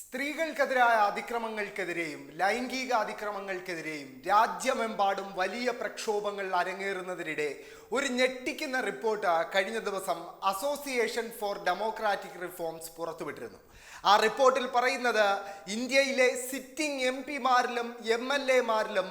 സ്ത്രീകൾക്കെതിരായ അതിക്രമങ്ങൾക്കെതിരെയും ലൈംഗിക അതിക്രമങ്ങൾക്കെതിരെയും രാജ്യമെമ്പാടും വലിയ പ്രക്ഷോഭങ്ങൾ അരങ്ങേറുന്നതിനിടെ ഒരു ഞെട്ടിക്കുന്ന റിപ്പോർട്ട് കഴിഞ്ഞ ദിവസം അസോസിയേഷൻ ഫോർ ഡെമോക്രാറ്റിക് റിഫോംസ് പുറത്തുവിട്ടിരുന്നു. ആ റിപ്പോർട്ടിൽ പറയുന്നത് ഇന്ത്യയിലെ സിറ്റിംഗ് എം പിമാരിലും എം എൽ എമാരിലും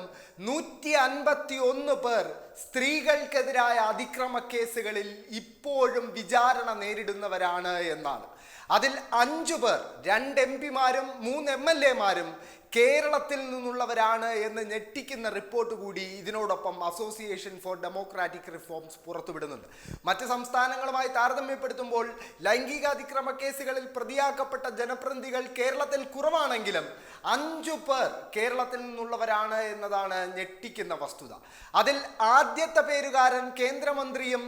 നൂറ്റി അൻപത്തി ഒന്ന് പേർ സ്ത്രീകൾക്കെതിരായ അതിക്രമ കേസുകളിൽ ഇപ്പോഴും വിചാരണ നേരിടുന്നവരാണ് എന്നാണ്. അതിൽ അഞ്ചു പേർ രണ്ട് എം പിമാരും മൂന്ന് എം എൽ എമാരും കേരളത്തിൽ നിന്നുള്ളവരാണ് എന്ന് ഞെട്ടിക്കുന്ന റിപ്പോർട്ട് കൂടി ഇതിനോടൊപ്പം അസോസിയേഷൻ ഫോർ ഡെമോക്രാറ്റിക് റിഫോംസ് പുറത്തുവിടുന്നുണ്ട്. മറ്റ് സംസ്ഥാനങ്ങളുമായി താരതമ്യപ്പെടുത്തുമ്പോൾ ലൈംഗികാതിക്രമ കേസുകളിൽ പ്രതിയാക്കപ്പെട്ട ജനപ്രതിനിധികൾ കേരളത്തിൽ കുറവാണെങ്കിലും അഞ്ചു പേർ കേരളത്തിൽ നിന്നുള്ളവരാണ് എന്നതാണ് ഞെട്ടിക്കുന്ന വസ്തുത. അതിൽ ആദ്യത്തെ പേരുകാരൻ കേന്ദ്രമന്ത്രിയും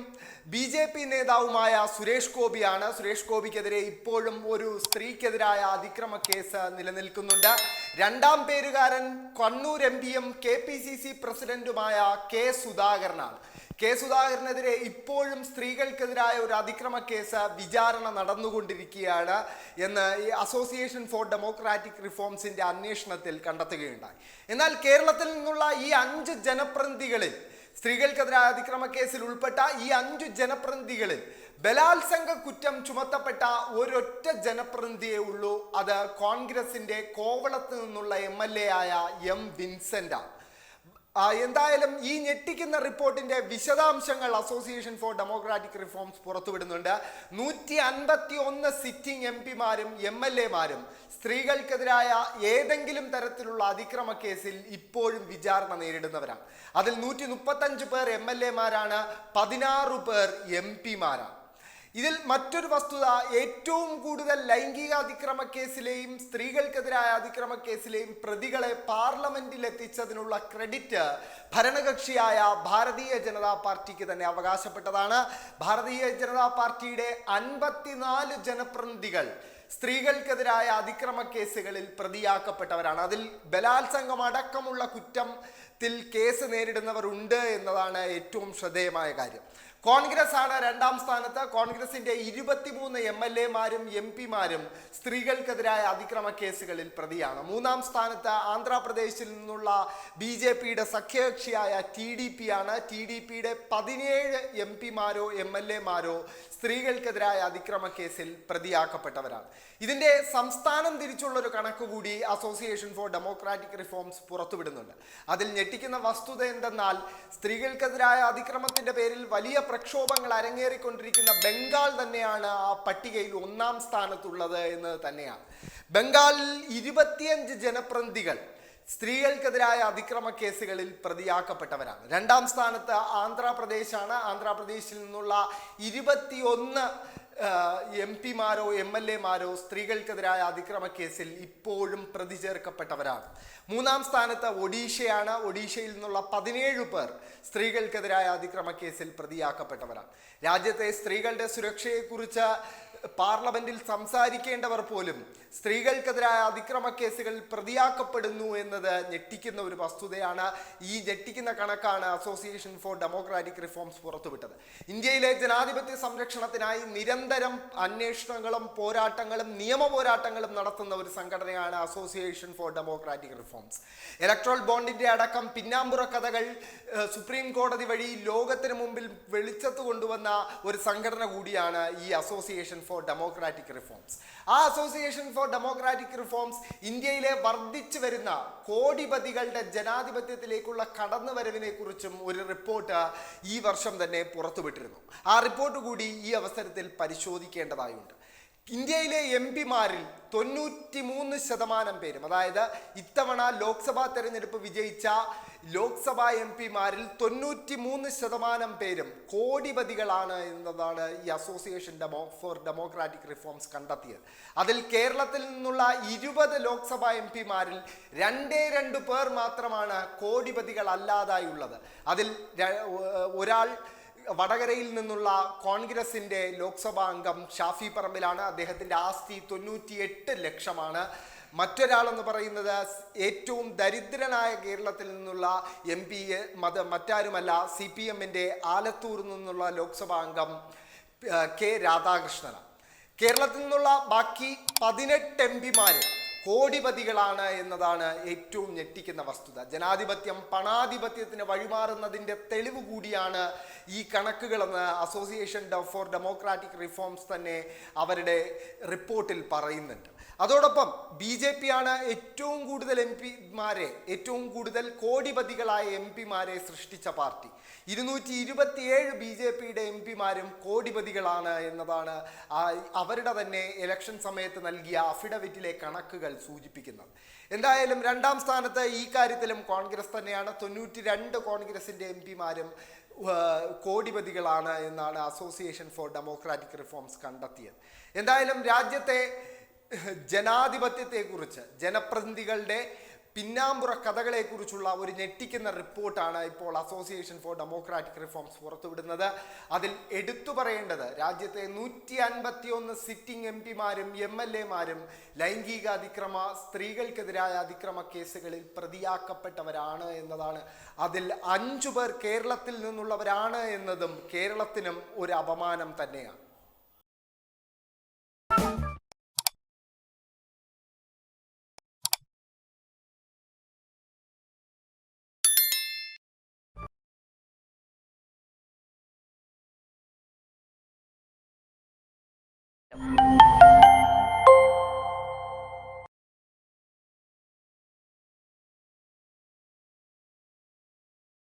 ബി ജെ പി നേതാവുമായ സുരേഷ് ഗോപിയാണ്. സുരേഷ് ഗോപിക്കെതിരെ ഇപ്പോഴും ഒരു സ്ത്രീക്കെതിരായ അതിക്രമ കേസ് നിലനിൽക്കുന്നുണ്ട്. രണ്ടാം പേരുകാരൻ കണ്ണൂർ എം പിയും കെ പി സി സി പ്രസിഡന്റുമായ കെ സുധാകരനാണ്. കെ സുധാകരനെതിരെ ഇപ്പോഴും സ്ത്രീകൾക്കെതിരായ ഒരു അതിക്രമ കേസ് വിചാരണ നടന്നുകൊണ്ടിരിക്കുകയാണ് എന്ന് ഈ അസോസിയേഷൻ ഫോർ ഡെമോക്രാറ്റിക് റിഫോംസിന്റെ അന്വേഷണത്തിൽ കണ്ടെത്തുകയുണ്ടായി. എന്നാൽ കേരളത്തിൽ നിന്നുള്ള ഈ അഞ്ച് ജനപ്രതിനിധികളിൽ സ്ത്രീകൾക്കെതിരായ അതിക്രമ കേസിൽ ഉൾപ്പെട്ട ഈ അഞ്ചു ജനപ്രതിനിധികളിൽ ബലാത്സംഗ കുറ്റം ചുമത്തപ്പെട്ട ഒരൊറ്റ ജനപ്രതിനിധിയെ ഉള്ളൂ. അത് കോൺഗ്രസിന്റെ കോവളത്ത് നിന്നുള്ള എം എൽ എ ആയ എം വിൻസെന്റ്. എന്തായാലും ഈ ഞെട്ടിക്കുന്ന റിപ്പോർട്ടിന്റെ വിശദാംശങ്ങൾ അസോസിയേഷൻ ഫോർ ഡെമോക്രാറ്റിക് റിഫോംസ് പുറത്തുവിടുന്നുണ്ട്. നൂറ്റി അൻപത്തി ഒന്ന് സിറ്റിംഗ് എം പിമാരും എം എൽ എമാരും സ്ത്രീകൾക്കെതിരായ ഏതെങ്കിലും തരത്തിലുള്ള അതിക്രമ കേസിൽ ഇപ്പോഴും വിചാരണ നേരിടുന്നവരാണ്. അതിൽ നൂറ്റി മുപ്പത്തഞ്ച് പേർ എം എൽ എമാരാണ് പതിനാറ് പേർ എം പിമാരാണ്. ഇതിൽ മറ്റൊരു വസ്തുത ഏറ്റവും കൂടുതൽ ലൈംഗിക അതിക്രമ കേസിലെയും സ്ത്രീകൾക്കെതിരായ അതിക്രമ കേസിലെയും പ്രതികളെ പാർലമെന്റിൽ എത്തിച്ചതിനുള്ള ക്രെഡിറ്റ് ഭരണകക്ഷിയായ ഭാരതീയ ജനതാ പാർട്ടിക്ക് തന്നെ അവകാശപ്പെട്ടതാണ്. ഭാരതീയ ജനതാ പാർട്ടിയുടെ അൻപത്തിനാല് ജനപ്രതിനിധികൾ സ്ത്രീകൾക്കെതിരായ അതിക്രമ കേസുകളിൽ പ്രതിയാക്കപ്പെട്ടവരാണ്. അതിൽ ബലാത്സംഗം അടക്കമുള്ള കുറ്റത്തിൽ കേസ് നേരിടുന്നവരുണ്ട് എന്നതാണ് ഏറ്റവും ശ്രദ്ധേയമായ കാര്യം. കോൺഗ്രസ് ആണ് രണ്ടാം സ്ഥാനത്ത്. കോൺഗ്രസിന്റെ ഇരുപത്തിമൂന്ന് എം എൽ എമാരും എം പിമാരും സ്ത്രീകൾക്കെതിരായ അതിക്രമ കേസുകളിൽ പ്രതിയാണ്. മൂന്നാം സ്ഥാനത്ത് ആന്ധ്രാപ്രദേശിൽ നിന്നുള്ള ബി ജെ പിയുടെ സഖ്യകക്ഷിയായ ടി ഡി പി ആണ് ടി ഡി പിയുടെ പതിനേഴ് എം പിമാരോ എം എൽ എമാരോ സ്ത്രീകൾക്കെതിരായ അതിക്രമ കേസിൽ പ്രതിയാക്കപ്പെട്ടവരാണ്. ഇതിന്റെ സംസ്ഥാനം തിരിച്ചുള്ള ഒരു കണക്ക് കൂടി അസോസിയേഷൻ ഫോർ ഡെമോക്രാറ്റിക് റിഫോംസ് പുറത്തുവിടുന്നുണ്ട്. അതിൽ ഞെട്ടിക്കുന്ന വസ്തുത എന്തെന്നാൽ സ്ത്രീകൾക്കെതിരായ അതിക്രമത്തിന്റെ പേരിൽ വലിയ പ്രക്ഷോഭങ്ങൾ അരങ്ങേറിക്കൊണ്ടിരിക്കുന്ന ബംഗാൾ തന്നെയാണ് ആ പട്ടികയിൽ ഒന്നാം സ്ഥാനത്തുള്ളത് എന്ന് തന്നെയാണ്. ബംഗാളിൽ ഇരുപത്തിയഞ്ച് ജനപ്രതിനിധികൾ സ്ത്രീകൾക്കെതിരായ അതിക്രമ കേസുകളിൽ പ്രതിയാക്കപ്പെട്ടവരാണ്. രണ്ടാം സ്ഥാനത്ത് ആന്ധ്രാപ്രദേശാണ്. ആന്ധ്രാപ്രദേശിൽ നിന്നുള്ള ഇരുപത്തിയൊന്ന് എം പിമാരോ എം എൽ എമാരോ സ്ത്രീകൾക്കെതിരായ അതിക്രമ കേസിൽ ഇപ്പോഴും പ്രതി ചേർക്കപ്പെട്ടവരാണ്. മൂന്നാം സ്ഥാനത്ത് ഒഡീഷയാണ്. ഒഡീഷയിൽ നിന്നുള്ള പതിനേഴ് പേർ സ്ത്രീകൾക്കെതിരായ അതിക്രമ കേസിൽ പ്രതിയാക്കപ്പെട്ടവരാണ്. രാജ്യത്തെ സ്ത്രീകളുടെ സുരക്ഷയെക്കുറിച്ച് പാർലമെന്റിൽ സംസാരിക്കേണ്ടവർ പോലും സ്ത്രീകൾക്കെതിരായ അതിക്രമ കേസുകളിൽ പ്രതിയാക്കപ്പെടുന്നു എന്നത് ഞെട്ടിക്കുന്ന ഒരു വസ്തുതയാണ് ഈ ഞെട്ടിക്കുന്ന കണക്കാണ് അസോസിയേഷൻ ഫോർ ഡെമോക്രാറ്റിക് റിഫോംസ് പുറത്തുവിട്ടത്. ഇന്ത്യയിലെ ജനാധിപത്യ സംരക്ഷണത്തിനായി നിരന്തരം അന്വേഷണങ്ങളും പോരാട്ടങ്ങളും നിയമ പോരാട്ടങ്ങളും നടത്തുന്ന ഒരു സംഘടനയാണ് association for democratic reforms. Electoral ബോണ്ടിന്റെ അടക്കം പിന്നാമ്പുറ കഥകൾ സുപ്രീം കോടതി വഴി ലോകത്തിന് മുമ്പിൽ വെളിച്ചത്ത് കൊണ്ടുവന്ന ഒരു സംഘടന കൂടിയാണ് ഈ അസോസിയേഷൻ ഫോർ ഡെമോക്രാറ്റിക് റിഫോംസ് ആ അസോസിയേഷൻ ഫോർ ഡെമോക്രാറ്റിക് റിഫോംസ് ഇന്ത്യയിലെ വർദ്ധിച്ചു വരുന്ന കോടിപതികളുടെ ജനാധിപത്യത്തിലേക്കുള്ള കടന്നുവരവിനെ കുറിച്ചും ഒരു റിപ്പോർട്ട് ഈ വർഷം തന്നെ പുറത്തുവിട്ടിരുന്നു. ആ റിപ്പോർട്ട് കൂടി ഈ അവസരത്തിൽ പരിശോധിക്കേണ്ടതായുണ്ട്. ഇന്ത്യയിലെ എം പിമാരിൽ തൊണ്ണൂറ്റി മൂന്ന് ശതമാനം പേരും അതായത് ഇത്തവണ ലോക്സഭാ തെരഞ്ഞെടുപ്പ് വിജയിച്ച ലോക്സഭാ എം പിമാരിൽ തൊണ്ണൂറ്റി മൂന്ന് ശതമാനം പേരും കോടിപതികളാണ് എന്നതാണ് ഈ association demo for democratic reforms കണ്ടെത്തിയത്. അതിൽ കേരളത്തിൽ നിന്നുള്ള ഇരുപത് ലോക്സഭാ എം പിമാരിൽ രണ്ടേ രണ്ട് പേർ മാത്രമാണ് കോടിപതികളല്ലാതായുള്ളത്. അതിൽ ഒരാൾ വടകരയിൽ നിന്നുള്ള കോൺഗ്രസിന്റെ ലോക്സഭാ അംഗം ഷാഫി പറമ്പിലാണ് അദ്ദേഹത്തിന്റെ ആസ്തി തൊണ്ണൂറ്റിയെട്ട് ലക്ഷമാണ്. മറ്റൊരാളെന്ന് പറയുന്നത് ഏറ്റവും ദരിദ്രനായ കേരളത്തിൽ നിന്നുള്ള എം പി മത മറ്റാരുമല്ല സി പി എമ്മിന്റെ ആലത്തൂർ നിന്നുള്ള ലോക്സഭാ അംഗം കെ രാധാകൃഷ്ണനാണ്. കേരളത്തിൽ നിന്നുള്ള ബാക്കി പതിനെട്ട് എം പിമാര് കോടിപതികളാണ് എന്നതാണ് ഏറ്റവും ഞെട്ടിക്കുന്ന വസ്തുത. ജനാധിപത്യം പണാധിപത്യത്തിന് വഴിമാറുന്നതിന്റെ തെളിവ് കൂടിയാണ് ഈ കണക്കുകളെന്ന് അസോസിയേഷൻ ഫോർ ഡെമോക്രാറ്റിക് റിഫോംസ് തന്നെ അവരുടെ റിപ്പോർട്ടിൽ പറയുന്നുണ്ട്. അതോടൊപ്പം ബി ജെ പി ആണ് ഏറ്റവും കൂടുതൽ എം പിമാരെ ഏറ്റവും കൂടുതൽ കോടിപതികളായ എം പിമാരെ സൃഷ്ടിച്ച പാർട്ടി. ഇരുന്നൂറ്റി ഇരുപത്തിയേഴ് ബി ജെ പിയുടെ എം പിമാരും കോടിപതികളാണ് എന്നതാണ് അവരുടെ തന്നെ ഇലക്ഷൻ സമയത്ത് നൽകിയ അഫിഡവിറ്റിലെ കണക്കുകൾ സൂചിപ്പിക്കുന്നത്. എന്തായാലും രണ്ടാം സ്ഥാനത്ത് ഈ കാര്യത്തിലും കോൺഗ്രസ് തന്നെയാണ്. തൊണ്ണൂറ്റി രണ്ട് കോൺഗ്രസിന്റെ എം പിമാരും കോടിപതികളാണ് എന്നാണ് അസോസിയേഷൻ ഫോർ ഡെമോക്രാറ്റിക് റിഫോംസ് കണ്ടെത്തിയത്. എന്തായാലും രാജ്യത്തെ ജനാധിപത്യത്തെക്കുറിച്ച് ജനപ്രതിനിധികളുടെ പിന്നാമ്പുറ കഥകളെക്കുറിച്ചുള്ള ഒരു ഞെട്ടിക്കുന്ന റിപ്പോർട്ടാണ് ഇപ്പോൾ അസോസിയേഷൻ ഫോർ ഡെമോക്രാറ്റിക് റിഫോംസ് പുറത്തുവിടുന്നത്. അതിൽ എടുത്തു പറയേണ്ടത് രാജ്യത്തെ നൂറ്റി അൻപത്തിയൊന്ന് സിറ്റിംഗ് എം പിമാരും എം എൽ എമാരും ലൈംഗിക അതിക്രമ സ്ത്രീകൾക്കെതിരായ അതിക്രമ കേസുകളിൽ പ്രതിയാക്കപ്പെട്ടവരാണ് എന്നതാണ്. അതിൽ അഞ്ചു പേർ കേരളത്തിൽ നിന്നുള്ളവരാണ് എന്നതും കേരളത്തിനും ഒരു അപമാനം തന്നെയാണ്. you